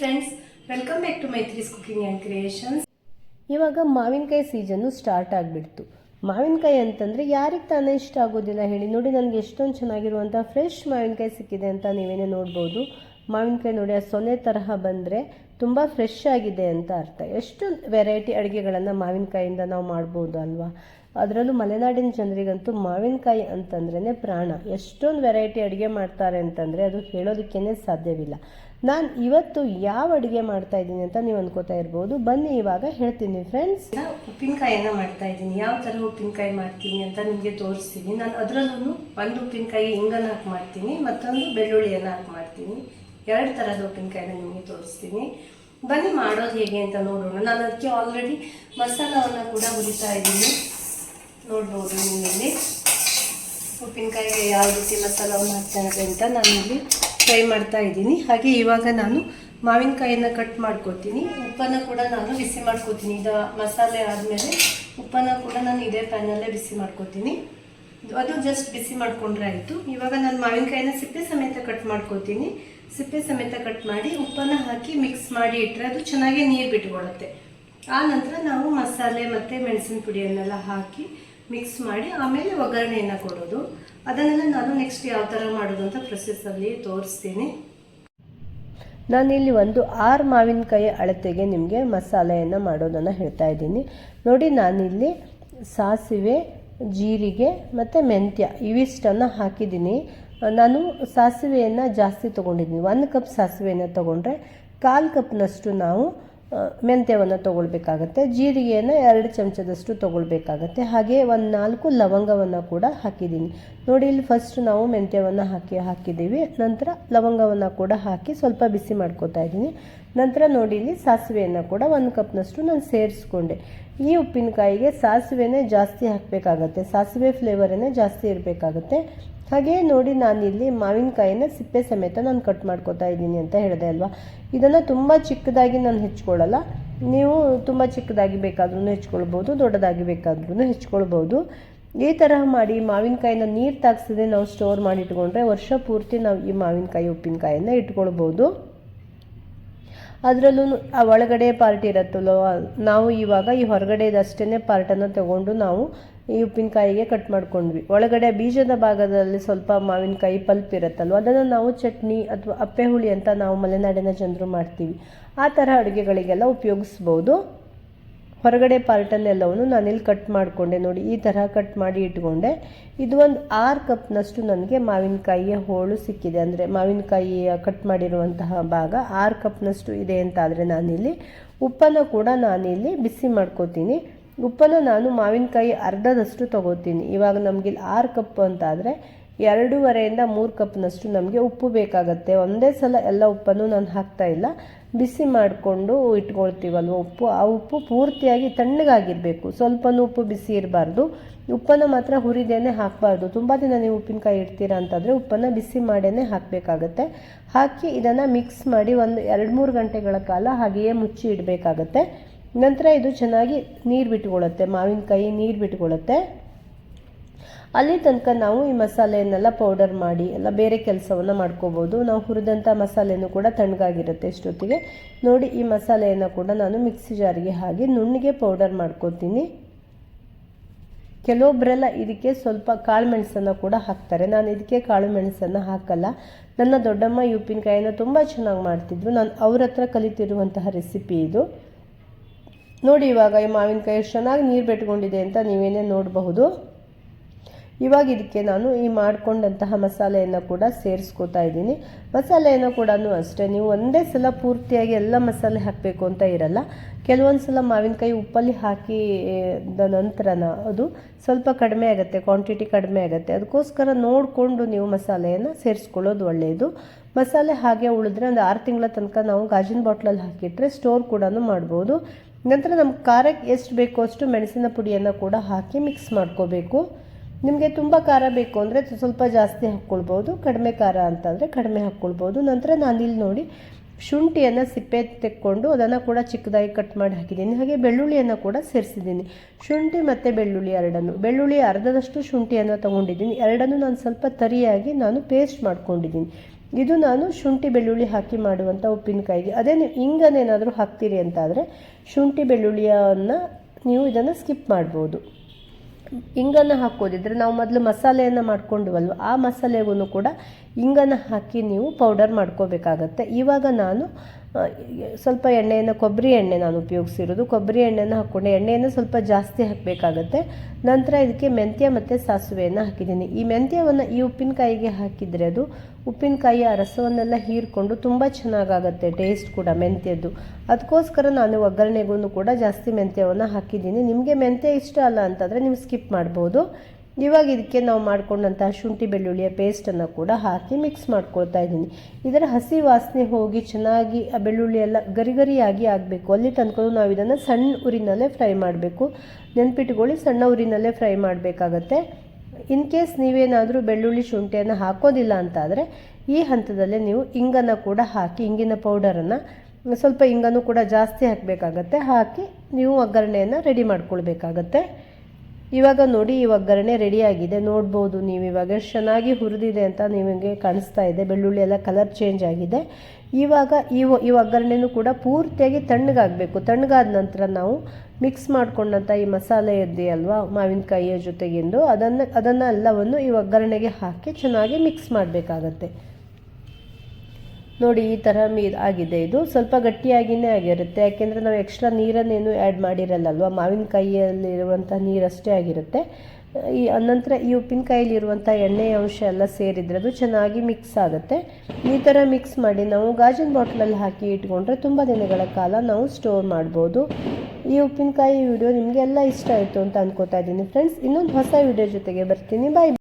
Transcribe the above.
Friends welcome back to Maitri's cooking and creations ಇವಾಗ ಮಾವಿನಕಾಯಿ season start ಆಗಿಬಿಡ್ತು. ಮಾವಿನಕಾಯಿ ಅಂತಂದರೆ ಯಾರಿಗೆ ತಾನೇ ಇಷ್ಟ ಆಗೋದಿಲ್ಲ ಹೇಳಿ. ನೋಡಿ, ನನಗೆ ಎಷ್ಟೊಂದು ಚೆನ್ನಾಗಿರುವಂಥ ಫ್ರೆಶ್ ಮಾವಿನಕಾಯಿ ಸಿಕ್ಕಿದೆ ಅಂತ ನೀವೇನೇ ನೋಡ್ಬೋದು. ಮಾವಿನಕಾಯಿ ನೋಡಿ, ಆ ಸೊನೆ ತರಹ ಬಂದರೆ ತುಂಬ ಫ್ರೆಶ್ ಆಗಿದೆ ಅಂತ ಅರ್ಥ. ಎಷ್ಟು ವೆರೈಟಿ ಅಡುಗೆಗಳನ್ನು ಮಾವಿನಕಾಯಿಂದ ನಾವು ಮಾಡ್ಬೋದು ಅಲ್ವಾ? ಅದರಲ್ಲೂ ಮಲೆನಾಡಿನ ಜನರಿಗಂತೂ ಮಾವಿನಕಾಯಿ ಅಂತಂದ್ರೇ ಪ್ರಾಣ. ಎಷ್ಟೊಂದು ವೆರೈಟಿ ಅಡುಗೆ ಮಾಡ್ತಾರೆ ಅಂತಂದರೆ ಅದು ಹೇಳೋದಕ್ಕೇ ಸಾಧ್ಯವಿಲ್ಲ. ನಾನು ಇವತ್ತು ಯಾವ ಅಡುಗೆ ಮಾಡ್ತಾ ಇದ್ದೀನಿ ಅಂತ ನೀವು ಅನ್ಕೋತಾ ಇರ್ಬೋದು. ಬನ್ನಿ ಇವಾಗ ಹೇಳ್ತೀನಿ ಫ್ರೆಂಡ್ಸ್ ಉಪ್ಪಿನಕಾಯಿನ ಮಾಡ್ತಾ ಇದ್ದೀನಿ. ಯಾವ ಥರ ಉಪ್ಪಿನಕಾಯಿ ಮಾಡ್ತೀನಿ ಅಂತ ನಿಮಗೆ ತೋರಿಸ್ತೀನಿ. ನಾನು ಅದರಲ್ಲೂ ಒಂದು ಉಪ್ಪಿನಕಾಯಿ ಹಿಂಗನ್ನು ಹಾಕಿ ಮಾಡ್ತೀನಿ, ಮತ್ತೊಂದು ಬೆಳ್ಳುಳ್ಳಿಯನ್ನು ಹಾಕಿ ಮಾಡ್ತೀನಿ. ಎರಡು ಥರದ ಉಪ್ಪಿನಕಾಯಿನ ನಿಮಗೆ ತೋರಿಸ್ತೀನಿ. ಬನ್ನಿ ಮಾಡೋದು ಹೇಗೆ ಅಂತ ನೋಡೋಣ. ನಾನು ಅದಕ್ಕೆ ಆಲ್ರೆಡಿ ಮಸಾಲವನ್ನು ಕೂಡ ಹುರಿತಾ ಇದ್ದೀನಿ. ನೋಡ್ಬೋದು ನಿಮ್ಮಲ್ಲಿ. ಉಪ್ಪಿನಕಾಯಿಗೆ ಯಾವ ರೀತಿ ಮಸಾಲ ಮಾಡ್ತಾರೆ ಅಂತ ನಾನು ಇಲ್ಲಿ ಫ್ರೈ ಮಾಡ್ತಾ ಇದ್ದೀನಿ. ಹಾಗೆ ಇವಾಗ ನಾನು ಮಾವಿನಕಾಯಿಯನ್ನು ಕಟ್ ಮಾಡ್ಕೊತೀನಿ. ಉಪ್ಪನ್ನು ಕೂಡ ನಾನು ಬಿಸಿ ಮಾಡ್ಕೊತೀನಿ. ಇದು ಮಸಾಲೆ ಆದಮೇಲೆ ಉಪ್ಪನ್ನು ಕೂಡ ನಾನು ಇದೇ ಪ್ಯಾನಲ್ಲೇ ಬಿಸಿ ಮಾಡ್ಕೊತೀನಿ. ಅದು ಜಸ್ಟ್ ಬಿಸಿ ಮಾಡ್ಕೊಂಡ್ರೆ ಆಯಿತು. ಇವಾಗ ನಾನು ಮಾವಿನಕಾಯಿನ ಸಿಪ್ಪೆ ಸಮೇತ ಕಟ್ ಮಾಡ್ಕೊತೀನಿ. ಸಿಪ್ಪೆ ಸಮೇತ ಕಟ್ ಮಾಡಿ ಉಪ್ಪನ್ನು ಹಾಕಿ ಮಿಕ್ಸ್ ಮಾಡಿ ಇಟ್ಟರೆ ಅದು ಚೆನ್ನಾಗಿ ನೀರು ಬಿಟ್ಕೊಳ್ಳುತ್ತೆ ಆ ನಂತರ ನಾವು ಮಸಾಲೆ ಮತ್ತು ಮೆಣಸಿನ ಪುಡಿಯನ್ನೆಲ್ಲ ಹಾಕಿ ಮಿಕ್ಸ್ ಮಾಡಿ, ಆಮೇಲೆ ಒಗ್ಗರಣೆಯನ್ನು ಕೊಡೋದು. ಅದನ್ನೆಲ್ಲ ನಾನು ನೆಕ್ಸ್ಟ್ ಯಾವ ಥರ ಮಾಡೋದು ಅಂತ ಪ್ರೊಸೆಸ್ಸಲ್ಲಿ ತೋರಿಸ್ತೀನಿ. ನಾನಿಲ್ಲಿ ಒಂದು ಆರು ಮಾವಿನಕಾಯಿ ಅಳತೆಗೆ ನಿಮಗೆ ಮಸಾಲೆಯನ್ನು ಮಾಡೋದನ್ನು ಹೇಳ್ತಾ ಇದ್ದೀನಿ. ನೋಡಿ, ನಾನಿಲ್ಲಿ ಸಾಸಿವೆ, ಜೀರಿಗೆ ಮತ್ತು ಮೆಂತ್ಯ ಇವಿಷ್ಟನ್ನು ಹಾಕಿದ್ದೀನಿ. ನಾನು ಸಾಸಿವೆಯನ್ನು ಜಾಸ್ತಿ ತೊಗೊಂಡಿದ್ದೀನಿ. ಒಂದು ಕಪ್ ಸಾಸಿವೆಯನ್ನು ತೊಗೊಂಡ್ರೆ ಕಾಲು ಕಪ್ನಷ್ಟು ನಾವು ಮೆಂತ್ಯವನ್ನು ತೊಗೊಳ್ಬೇಕಾಗತ್ತೆ, ಜೀರಿಗೆಯನ್ನು ಎರಡು ಚಮಚದಷ್ಟು ತೊಗೊಳ್ಬೇಕಾಗತ್ತೆ. ಹಾಗೆ ಒಂದು ನಾಲ್ಕು ಲವಂಗವನ್ನು ಕೂಡ ಹಾಕಿದ್ದೀನಿ. ನೋಡಿ, ಇಲ್ಲಿ ಫಸ್ಟ್ ನಾವು ಮೆಂತ್ಯವನ್ನು ಹಾಕಿ ಹಾಕಿದ್ದೀವಿ. ನಂತರ ಲವಂಗವನ್ನು ಕೂಡ ಹಾಕಿ ಸ್ವಲ್ಪ ಬಿಸಿ ಮಾಡ್ಕೋತಾ ಇದ್ದೀನಿ. ನಂತರ ನೋಡಿ ಇಲ್ಲಿ ಸಾಸಿವೆಯನ್ನು ಕೂಡ ಒಂದು ಕಪ್ನಷ್ಟು ನಾನು ಸೇರಿಸ್ಕೊಂಡೆ. ಈ ಉಪ್ಪಿನಕಾಯಿಗೆ ಸಾಸಿವೆನೇ ಜಾಸ್ತಿ ಹಾಕಬೇಕಾಗತ್ತೆ. ಸಾಸಿವೆ ಫ್ಲೇವರನ್ನೇ ಜಾಸ್ತಿ ಇರಬೇಕಾಗತ್ತೆ. ಹಾಗೆ ನೋಡಿ ನಾನಿಲ್ಲಿ ಮಾವಿನಕಾಯಿನ ಸಿಪ್ಪೆ ಸಮೇತ ನಾನು ಕಟ್ ಮಾಡ್ಕೊತಾ ಇದ್ದೀನಿ ಅಂತ ಹೇಳಿದೆ ಅಲ್ವಾ? ಇದನ್ನು ತುಂಬ ಚಿಕ್ಕದಾಗಿ ನಾನು ಹೆಚ್ಕೊಳ್ಳಲ್ಲ ನೀವು ತುಂಬ ಚಿಕ್ಕದಾಗಿ ಬೇಕಾದ್ರೂ ಹೆಚ್ಕೊಳ್ಬೋದು, ದೊಡ್ಡದಾಗಿ ಬೇಕಾದ್ರೂ ಹೆಚ್ಕೊಳ್ಬೋದು. ಈ ತರಹ ಮಾಡಿ ಮಾವಿನಕಾಯಿನ ನೀರು ತಾಗಿಸದೆ ನಾವು ಸ್ಟೋರ್ ಮಾಡಿ ಇಟ್ಕೊಂಡ್ರೆ ವರ್ಷ ಪೂರ್ತಿ ನಾವು ಈ ಮಾವಿನಕಾಯಿ, ಉಪ್ಪಿನಕಾಯಿಯನ್ನು ಇಟ್ಕೊಳ್ಬೋದು. ಅದರಲ್ಲೂ ಆ ಒಳಗಡೆ ಪಾರ್ಟ್ ಇರುತ್ತಲ್ಲೋ, ನಾವು ಇವಾಗ ಈ ಹೊರಗಡೆದಷ್ಟೇ ಪಾರ್ಟನ್ನು ತಗೊಂಡು ನಾವು ಈ ಉಪ್ಪಿನಕಾಯಿಗೆ ಕಟ್ ಮಾಡ್ಕೊಂಡ್ವಿ. ಒಳಗಡೆ ಬೀಜದ ಭಾಗದಲ್ಲಿ ಸ್ವಲ್ಪ ಮಾವಿನಕಾಯಿ ಪಲ್ಪ್ ಇರುತ್ತಲ್ವ, ಅದನ್ನು ನಾವು ಚಟ್ನಿ ಅಥವಾ ಅಪ್ಪೆ ಹುಳಿ ಅಂತ ನಾವು ಮಲೆನಾಡಿನ ಜನರು ಮಾಡ್ತೀವಿ. ಆ ಥರ ಅಡುಗೆಗಳಿಗೆಲ್ಲ ಉಪಯೋಗಿಸ್ಬೋದು. ಹೊರಗಡೆ ಪಾರ್ಟಲ್ಲೆಲ್ಲವನ್ನು ನಾನಿಲ್ಲಿ ಕಟ್ ಮಾಡಿಕೊಂಡೆ ನೋಡಿ, ಈ ಥರ ಕಟ್ ಮಾಡಿ ಇಟ್ಕೊಂಡೆ. ಇದು ಒಂದು ಆರು ಕಪ್ನಷ್ಟು ನನಗೆ ಮಾವಿನಕಾಯಿಯ ಹೋಳು ಸಿಕ್ಕಿದೆ. ಅಂದರೆ ಮಾವಿನಕಾಯಿಯ ಕಟ್ ಮಾಡಿರುವಂತಹ ಭಾಗ ಆರು ಕಪ್ನಷ್ಟು ಇದೆ ಅಂತಾದರೆ ನಾನಿಲ್ಲಿ ಉಪ್ಪನ್ನು ಕೂಡ ನಾನಿಲ್ಲಿ ಬಿಸಿ ಮಾಡ್ಕೋತೀನಿ. ಉಪ್ಪನ್ನು ನಾನು ಮಾವಿನಕಾಯಿ ಅರ್ಧದಷ್ಟು ತಗೋತೀನಿ. ಇವಾಗ ನಮಗೆ ಆರು ಕಪ್ ಅಂತಾದರೆ ಎರಡೂವರೆಯಿಂದ ಮೂರು ಕಪ್ನಷ್ಟು ನಮಗೆ ಉಪ್ಪು ಬೇಕಾಗತ್ತೆ. ಒಂದೇ ಸಲ ಎಲ್ಲ ಉಪ್ಪನ್ನು ನಾನು ಹಾಕ್ತಾ ಇಲ್ಲ. ಬಿಸಿ ಮಾಡಿಕೊಂಡು ಇಟ್ಕೊಳ್ತೀವಲ್ವ ಉಪ್ಪು? ಆ ಉಪ್ಪು ಪೂರ್ತಿಯಾಗಿ ತಣ್ಣಗಾಗಿರಬೇಕು. ಸ್ವಲ್ಪನೂ ಉಪ್ಪು ಬಿಸಿ ಇರಬಾರ್ದು. ಉಪ್ಪನ್ನು ಮಾತ್ರ ಹುರಿದೇನೆ ಹಾಕಬಾರ್ದು. ತುಂಬ ದಿನ ನೀವು ಉಪ್ಪಿನಕಾಯಿ ಇಡ್ತೀರಾ ಅಂತಂದರೆ ಉಪ್ಪನ್ನು ಬಿಸಿ ಮಾಡೇ ಹಾಕಬೇಕಾಗತ್ತೆ. ಹಾಕಿ ಇದನ್ನು ಮಿಕ್ಸ್ ಮಾಡಿ ಒಂದು ಎರಡು ಮೂರು ಗಂಟೆಗಳ ಕಾಲ ಹಾಗೆಯೇ ಮುಚ್ಚಿ ಇಡಬೇಕಾಗತ್ತೆ. ನಂತರ ಇದು ಚೆನ್ನಾಗಿ ನೀರು ಬಿಟ್ಕೊಳ್ಳುತ್ತೆ ಮಾವಿನಕಾಯಿ ನೀರು ಬಿಟ್ಕೊಳ್ಳುತ್ತೆ ಅಲ್ಲಿ ತನಕ ನಾವು ಈ ಮಸಾಲೆಯನ್ನೆಲ್ಲ ಪೌಡರ್ ಮಾಡಿ, ಎಲ್ಲ ಬೇರೆ ಕೆಲಸವನ್ನು ಮಾಡ್ಕೋಬೋದು. ನಾವು ಹುರಿದಂಥ ಮಸಾಲೆನೂ ಕೂಡ ತಣ್ಣಗಾಗಿರುತ್ತೆ ಇಷ್ಟೊತ್ತಿಗೆ. ನೋಡಿ, ಈ ಮಸಾಲೆಯನ್ನು ಕೂಡ ನಾನು ಮಿಕ್ಸಿ ಜಾರಿಗೆ ಹಾಕಿ ನುಣ್ಣಗೆ ಪೌಡರ್ ಮಾಡ್ಕೋತೀನಿ. ಕೆಲವೊಬ್ಬರೆಲ್ಲ ಇದಕ್ಕೆ ಸ್ವಲ್ಪ ಕಾಳು ಮೆಣಸನ್ನು ಕೂಡ ಹಾಕ್ತಾರೆ. ನಾನು ಇದಕ್ಕೆ ಕಾಳು ಮೆಣಸನ್ನು ಹಾಕಲ್ಲ. ನನ್ನ ದೊಡ್ಡಮ್ಮ ಉಪ್ಪಿನಕಾಯಿನ ತುಂಬ ಚೆನ್ನಾಗಿ ಮಾಡ್ತಿದ್ರು. ನಾನು ಅವ್ರ ಹತ್ರ ಕಲಿತಿರುವಂತಹ ರೆಸಿಪಿ ಇದು. ನೋಡಿ, ಇವಾಗ ಈ ಮಾವಿನಕಾಯಿ ಎಷ್ಟು ಚೆನ್ನಾಗಿ ನೀರು ಬೆಟ್ಕೊಂಡಿದೆ ಅಂತ ನೀವೇನೇ ನೋಡಬಹುದು. ಇವಾಗ ಇದಕ್ಕೆ ನಾನು ಈ ಮಾಡಿಕೊಂಡಂತಹ ಮಸಾಲೆಯನ್ನು ಕೂಡ ಸೇರಿಸ್ಕೋತಾ ಇದ್ದೀನಿ. ಮಸಾಲೆಯನ್ನು ಕೂಡ ಅಷ್ಟೇ, ನೀವು ಒಂದೇ ಸಲ ಪೂರ್ತಿಯಾಗಿ ಎಲ್ಲ ಮಸಾಲೆ ಹಾಕಬೇಕು ಅಂತ ಇರಲ್ಲ. ಕೆಲವೊಂದು ಸಲ ಮಾವಿನಕಾಯಿ ಉಪ್ಪಲ್ಲಿ ಹಾಕಿ ನಂತರನ ಅದು ಸ್ವಲ್ಪ ಕಡಿಮೆ ಆಗುತ್ತೆ ಕ್ವಾಂಟಿಟಿ ಕಡಿಮೆ ಆಗುತ್ತೆ. ಅದಕ್ಕೋಸ್ಕರ ನೋಡಿಕೊಂಡು ನೀವು ಮಸಾಲೆಯನ್ನು ಸೇರಿಸ್ಕೊಳ್ಳೋದು ಒಳ್ಳೆಯದು ಮಸಾಲೆ ಹಾಗೆ ಉಳಿದ್ರೆ ಒಂದು ಆರು ತಿಂಗಳ ತನಕ ನಾವು ಗಾಜಿನ ಬಾಟ್ಲಲ್ಲಿ ಹಾಕಿಟ್ರೆ ಸ್ಟೋರ್ ಕೂಡ ಮಾಡ್ಬೋದು. ನಂತರ ನಮ್ಗೆ ಖಾರಕ್ಕೆ ಎಷ್ಟು ಬೇಕೋ ಅಷ್ಟು ಮೆಣಸಿನ ಪುಡಿಯನ್ನು ಕೂಡ ಹಾಕಿ ಮಿಕ್ಸ್ ಮಾಡ್ಕೋಬೇಕು. ನಿಮಗೆ ತುಂಬ ಖಾರ ಬೇಕು ಅಂದರೆ ಸ್ವಲ್ಪ ಜಾಸ್ತಿ ಹಾಕ್ಕೊಳ್ಬೋದು, ಕಡಿಮೆ ಖಾರ ಅಂತಂದರೆ ಕಡಿಮೆ ಹಾಕ್ಕೊಳ್ಬೋದು. ನಂತರ ನಾನು ಇಲ್ಲಿ ನೋಡಿ ಶುಂಠಿಯನ್ನು ಸಿಪ್ಪೆ ತೆಕ್ಕೊಂಡು ಅದನ್ನು ಕೂಡ ಚಿಕ್ಕದಾಗಿ ಕಟ್ ಮಾಡಿ ಹಾಕಿದ್ದೀನಿ. ಹಾಗೆ ಬೆಳ್ಳುಳ್ಳಿಯನ್ನು ಕೂಡ ಸೇರಿಸಿದ್ದೀನಿ. ಶುಂಠಿ ಮತ್ತು ಬೆಳ್ಳುಳ್ಳಿ ಎರಡನ್ನು. ಬೆಳ್ಳುಳ್ಳಿ ಅರ್ಧದಷ್ಟು ಶುಂಠಿಯನ್ನು ತೊಗೊಂಡಿದ್ದೀನಿ. ಎರಡನ್ನು ನಾನು ಸ್ವಲ್ಪ ತರಿಯಾಗಿ ನಾನು ಪೇಸ್ಟ್ ಮಾಡ್ಕೊಂಡಿದ್ದೀನಿ. ಇದು ನಾನು ಶುಂಠಿ ಬೆಳ್ಳುಳ್ಳಿ ಹಾಕಿ ಮಾಡುವಂಥ ಉಪ್ಪಿನಕಾಯಿಗೆ. ಅದೇ ನೀವು ಇಂಗನ್ನೇನಾದರೂ ಹಾಕ್ತೀರಿ ಅಂತಾದರೆ ಶುಂಠಿ ಬೆಳ್ಳುಳ್ಳಿಯನ್ನು ನೀವು ಇದನ್ನು ಸ್ಕಿಪ್ ಮಾಡ್ಬೋದು. ಇಂಗನ್ನು ಹಾಕೋದಿದ್ರೆ ನಾವು ಮೊದಲು ಮಸಾಲೆಯನ್ನು ಮಾಡ್ಕೊಂಡ್ವಲ್ವ? ಆ ಮಸಾಲೆಗೂ ಕೂಡ ಇಂಗನ್ನು ಹಾಕಿ ನೀವು ಪೌಡರ್ ಮಾಡ್ಕೋಬೇಕಾಗತ್ತೆ. ಇವಾಗ ನಾನು ಸ್ವಲ್ಪ ಎಣ್ಣೆಯನ್ನು, ಕೊಬ್ಬರಿ ಎಣ್ಣೆ ನಾನು ಉಪಯೋಗಿಸಿರೋದು. ಕೊಬ್ಬರಿ ಎಣ್ಣೆನ ಹಾಕ್ಕೊಂಡೆ ಎಣ್ಣೆಯನ್ನು ಸ್ವಲ್ಪ ಜಾಸ್ತಿ ಹಾಕಬೇಕಾಗತ್ತೆ. ನಂತರ ಇದಕ್ಕೆ ಮೆಂತ್ಯ ಮತ್ತು ಸಾಸಿವೆಯನ್ನು ಹಾಕಿದ್ದೀನಿ. ಈ ಮೆಂತ್ಯವನ್ನು ಈ ಉಪ್ಪಿನಕಾಯಿಗೆ ಹಾಕಿದರೆ ಅದು ಉಪ್ಪಿನಕಾಯಿಯ ರಸವನ್ನೆಲ್ಲ ಹೀರ್ಕೊಂಡು ತುಂಬ ಚೆನ್ನಾಗಾಗತ್ತೆ ಟೇಸ್ಟ್ ಕೂಡ ಮೆಂತ್ಯದ್ದು. ಅದಕ್ಕೋಸ್ಕರ ನಾನು ಒಗ್ಗರಣೆಗೂ ಕೂಡ ಜಾಸ್ತಿ ಮೆಂತ್ಯವನ್ನು ಹಾಕಿದ್ದೀನಿ. ನಿಮಗೆ ಮೆಂತ್ಯ ಇಷ್ಟ ಅಲ್ಲ ಅಂತಂದರೆ ನೀವು ಸ್ಕಿಪ್ ಮಾಡ್ಬೋದು. ಇವಾಗ ಇದಕ್ಕೆ ನಾವು ಮಾಡಿಕೊಂಡಂತಹ ಶುಂಠಿ ಬೆಳ್ಳುಳ್ಳಿಯ ಪೇಸ್ಟನ್ನು ಕೂಡ ಹಾಕಿ ಮಿಕ್ಸ್ ಮಾಡ್ಕೊಳ್ತಾ ಇದ್ದೀನಿ. ಇದರ ಹಸಿ ವಾಸನೆ ಹೋಗಿ ಚೆನ್ನಾಗಿ ಆ ಬೆಳ್ಳುಳ್ಳಿ ಎಲ್ಲ ಗರಿ ಗರಿಯಾಗಿ ಆಗಬೇಕು. ಅಲ್ಲಿ ತಂದ್ಕೊಂಡು ನಾವು ಇದನ್ನು ಸಣ್ಣ ಉರಿನಲ್ಲೇ ಫ್ರೈ ಮಾಡಬೇಕು. ನೆನ್ಪಿಟ್ಕೊಳ್ಳಿ ಸಣ್ಣ ಉರಿನಲ್ಲೇ ಫ್ರೈ ಮಾಡಬೇಕಾಗತ್ತೆ. ಇನ್ ಕೇಸ್ ನೀವೇನಾದರೂ ಬೆಳ್ಳುಳ್ಳಿ ಶುಂಠಿಯನ್ನು ಹಾಕೋದಿಲ್ಲ ಅಂತಾದರೆ ಈ ಹಂತದಲ್ಲೇ ನೀವು ಇಂಗನ್ನು ಕೂಡ ಹಾಕಿ, ಇಂಗಿನ ಪೌಡರನ್ನು ಸ್ವಲ್ಪ ಇಂಗನ್ನು ಕೂಡ ಜಾಸ್ತಿ ಹಾಕಬೇಕಾಗತ್ತೆ. ಹಾಕಿ ನೀವು ಒಗ್ಗರಣೆಯನ್ನು ರೆಡಿ ಮಾಡ್ಕೊಳ್ಬೇಕಾಗತ್ತೆ. ಇವಾಗ ನೋಡಿ ಈ ಒಗ್ಗರಣೆ ರೆಡಿಯಾಗಿದೆ. ನೋಡ್ಬೋದು ನೀವು, ಇವಾಗ ಎಷ್ಟು ಚೆನ್ನಾಗಿ ಹುರಿದಿದೆ ಅಂತ ನಿಮಗೆ ಕಾಣಿಸ್ತಾ ಇದೆ. ಬೆಳ್ಳುಳ್ಳಿ ಎಲ್ಲ ಕಲರ್ ಚೇಂಜ್ ಆಗಿದೆ. ಇವಾಗ ಈ ಈ ಒಗ್ಗರಣೆನೂ ಕೂಡ ಪೂರ್ತಿಯಾಗಿ ತಣ್ಣಗಾಗಬೇಕು. ತಣ್ಣಗಾದ ನಂತರ ನಾವು ಮಿಕ್ಸ್ ಮಾಡ್ಕೊಂಡಂಥ ಈ ಮಸಾಲೆ ಇದೆಯಲ್ವಾ ಮಾವಿನಕಾಯಿಯ ಜೊತೆಗೆಂದು, ಅದನ್ನು ಅದನ್ನು ಎಲ್ಲವನ್ನು ಈ ಒಗ್ಗರಣೆಗೆ ಹಾಕಿ ಚೆನ್ನಾಗಿ ಮಿಕ್ಸ್ ಮಾಡಬೇಕಾಗತ್ತೆ. ನೋಡಿ, ಈ ಥರ ಮೀ ಆಗಿದೆ. ಇದು ಸ್ವಲ್ಪ ಗಟ್ಟಿಯಾಗಿಯೇ ಆಗಿರುತ್ತೆ. ಯಾಕೆಂದರೆ ನಾವು ಎಕ್ಸ್ಟ್ರಾ ನೀರನ್ನೇನು ಆ್ಯಡ್ ಮಾಡಿರಲ್ಲಲ್ವ? ಮಾವಿನಕಾಯಿಯಲ್ಲಿರುವಂಥ ನೀರಷ್ಟೇ ಆಗಿರುತ್ತೆ. ಈ ಅನಂತರ ಈ ಉಪ್ಪಿನಕಾಯಿಲಿರುವಂಥ ಎಣ್ಣೆಯ ಅಂಶ ಎಲ್ಲ ಸೇರಿದರೆ ಅದು ಚೆನ್ನಾಗಿ ಮಿಕ್ಸ್ ಆಗುತ್ತೆ. ಈ ಥರ ಮಿಕ್ಸ್ ಮಾಡಿ ನಾವು ಗಾಜಿನ ಬಾಟ್ಲಲ್ಲಿ ಹಾಕಿ ಇಟ್ಕೊಂಡ್ರೆ ತುಂಬ ದಿನಗಳ ಕಾಲ ನಾವು ಸ್ಟೋರ್ ಮಾಡ್ಬೋದು. ಈ ಉಪ್ಪಿನಕಾಯಿ ವಿಡಿಯೋ ನಿಮಗೆಲ್ಲ ಇಷ್ಟ ಆಯಿತು ಅಂತ ಅನ್ಕೋತಾ ಇದ್ದೀನಿ. ಫ್ರೆಂಡ್ಸ್ ಇನ್ನೊಂದು ಹೊಸ ವಿಡಿಯೋ ಜೊತೆಗೆ ಬರ್ತೀನಿ. ಬಾಯ್